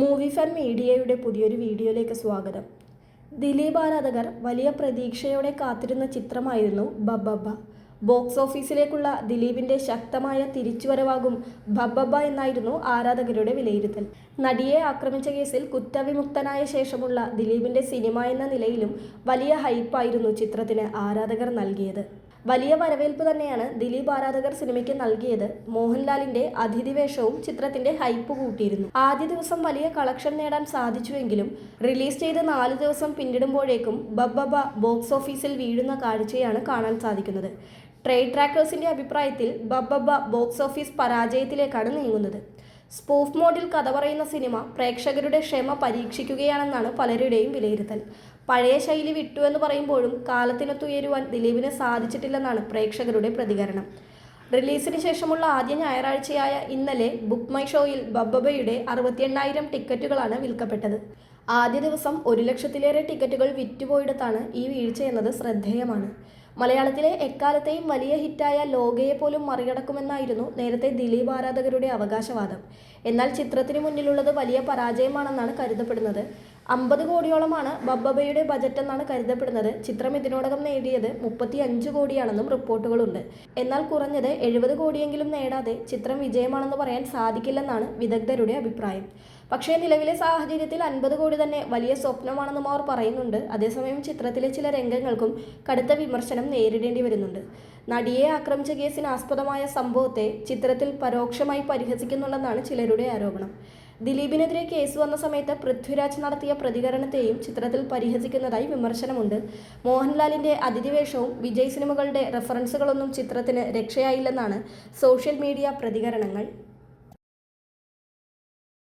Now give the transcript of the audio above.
Movie fan മീഡിയയുടെ പുതിയൊരു വീഡിയോയിലേക്ക് സ്വാഗതം. ദിലീപ് ആരാധകർ വലിയ പ്രതീക്ഷയോടെ കാത്തിരുന്ന ചിത്രമായിരുന്നു ബബ്ബബ്ബ. ബോക്സ് ഓഫീസിലേക്കുള്ള ദിലീപിന്റെ ശക്തമായ തിരിച്ചുവരവാകും ബബ്ബബ്ബ എന്നായിരുന്നു ആരാധകരുടെ വിലയിരുത്തൽ. നടിയെ ആക്രമിച്ച കേസിൽ കുറ്റവിമുക്തനായ ശേഷമുള്ള ദിലീപിന്റെ സിനിമ എന്ന നിലയിലും വലിയ ഹൈപ്പായിരുന്നു ചിത്രത്തിന് ആരാധകർ നൽകിയത്. വലിയ വരവേൽപ്പ് തന്നെയാണ് ദിലീപ് ആരാധകർ സിനിമയ്ക്ക് നൽകിയത്. മോഹൻലാലിന്റെ അതിഥിവേഷവും ചിത്രത്തിന്റെ ഹൈപ്പ് കൂട്ടിയിരുന്നു. ആദ്യ ദിവസം വലിയ കളക്ഷൻ നേടാൻ സാധിച്ചുവെങ്കിലും റിലീസ് ചെയ്ത് നാല് ദിവസം പിന്നിടുമ്പോഴേക്കും ബബ്ബബ ബോക്സ് ഓഫീസിൽ വീഴുന്ന കാഴ്ചയാണ് കാണാൻ സാധിക്കുന്നത്. ട്രേഡ് ട്രാക്കേഴ്സിന്റെ അഭിപ്രായത്തിൽ ബബ്ബബ ബോക്സ് ഓഫീസ് പരാജയത്തിലേക്കാണ് നീങ്ങുന്നത്. സ്പൂഫ് മോഡിൽ കഥ പറയുന്ന സിനിമ പ്രേക്ഷകരുടെ ക്ഷമ പരീക്ഷിക്കുകയാണെന്നാണ് പലരുടെയും വിലയിരുത്തൽ. പഴയ ശൈലി വിട്ടു എന്ന് പറയുമ്പോഴും കാലത്തിനൊത്തുയരുവാൻ ദിലീപിന് സാധിച്ചിട്ടില്ലെന്നാണ് പ്രേക്ഷകരുടെ പ്രതികരണം. റിലീസിന് ശേഷമുള്ള ആദ്യ ഞായറാഴ്ചയായ ഇന്നലെ ബുക്ക് മൈ ഷോയിൽ ബബ്ബബയുടെ അറുപത്തി എണ്ണായിരം ടിക്കറ്റുകളാണ് വിൽക്കപ്പെട്ടത്. ആദ്യ ദിവസം ഒരു ലക്ഷത്തിലേറെ ടിക്കറ്റുകൾ വിറ്റുപോയിടത്താണ് ഈ വീഴ്ചയെന്നത് ശ്രദ്ധേയമാണ്. മലയാളത്തിലെ എക്കാലത്തെയും വലിയ ഹിറ്റായ ലോകയെ പോലും മറികടക്കുമെന്നായിരുന്നു നേരത്തെ ദിലീപ് ആരാധകരുടെ അവകാശവാദം. എന്നാൽ ചിത്രത്തിന് മുന്നിലുള്ളത് വലിയ പരാജയമാണെന്നാണ് കരുതപ്പെടുന്നത്. അമ്പത് കോടിയോളമാണ് ബബ്ബബയുടെ ബജറ്റ് എന്നാണ് കരുതപ്പെടുന്നത്. ചിത്രം ഇതിനോടകം നേടിയത് മുപ്പത്തി അഞ്ച് കോടിയാണെന്നും റിപ്പോർട്ടുകളുണ്ട്. എന്നാൽ കുറഞ്ഞത് എഴുപത് കോടിയെങ്കിലും നേടാതെ ചിത്രം വിജയമാണെന്ന് പറയാൻ സാധിക്കില്ലെന്നാണ് വിദഗ്ധരുടെ അഭിപ്രായം. പക്ഷേ നിലവിലെ സാഹചര്യത്തിൽ അൻപത് കോടി തന്നെ വലിയ സ്വപ്നമാണെന്നും അവർ പറയുന്നുണ്ട്. അതേസമയം ചിത്രത്തിലെ ചില രംഗങ്ങൾക്കും കടുത്ത വിമർശനം നേരിടേണ്ടി വരുന്നുണ്ട്. നടിയെ ആക്രമിച്ച കേസിന് ആസ്പദമായ സംഭവത്തെ ചിത്രത്തിൽ പരോക്ഷമായി പരിഹസിക്കുന്നുണ്ടെന്നാണ് ചിലരുടെ ആരോപണം. ദിലീപിനെതിരെ കേസ് വന്ന സമയത്ത് പൃഥ്വിരാജ് നടത്തിയ പ്രതികരണത്തെയും ചിത്രത്തിൽ പരിഹസിക്കുന്നതായി വിമർശനമുണ്ട്. മോഹൻലാലിന്റെ അതിഥിവേഷവും വിജയ് സിനിമകളുടെ റെഫറൻസുകളൊന്നും ചിത്രത്തിന് രക്ഷയായില്ലെന്നാണ് സോഷ്യൽ മീഡിയ പ്രതികരണങ്ങൾ.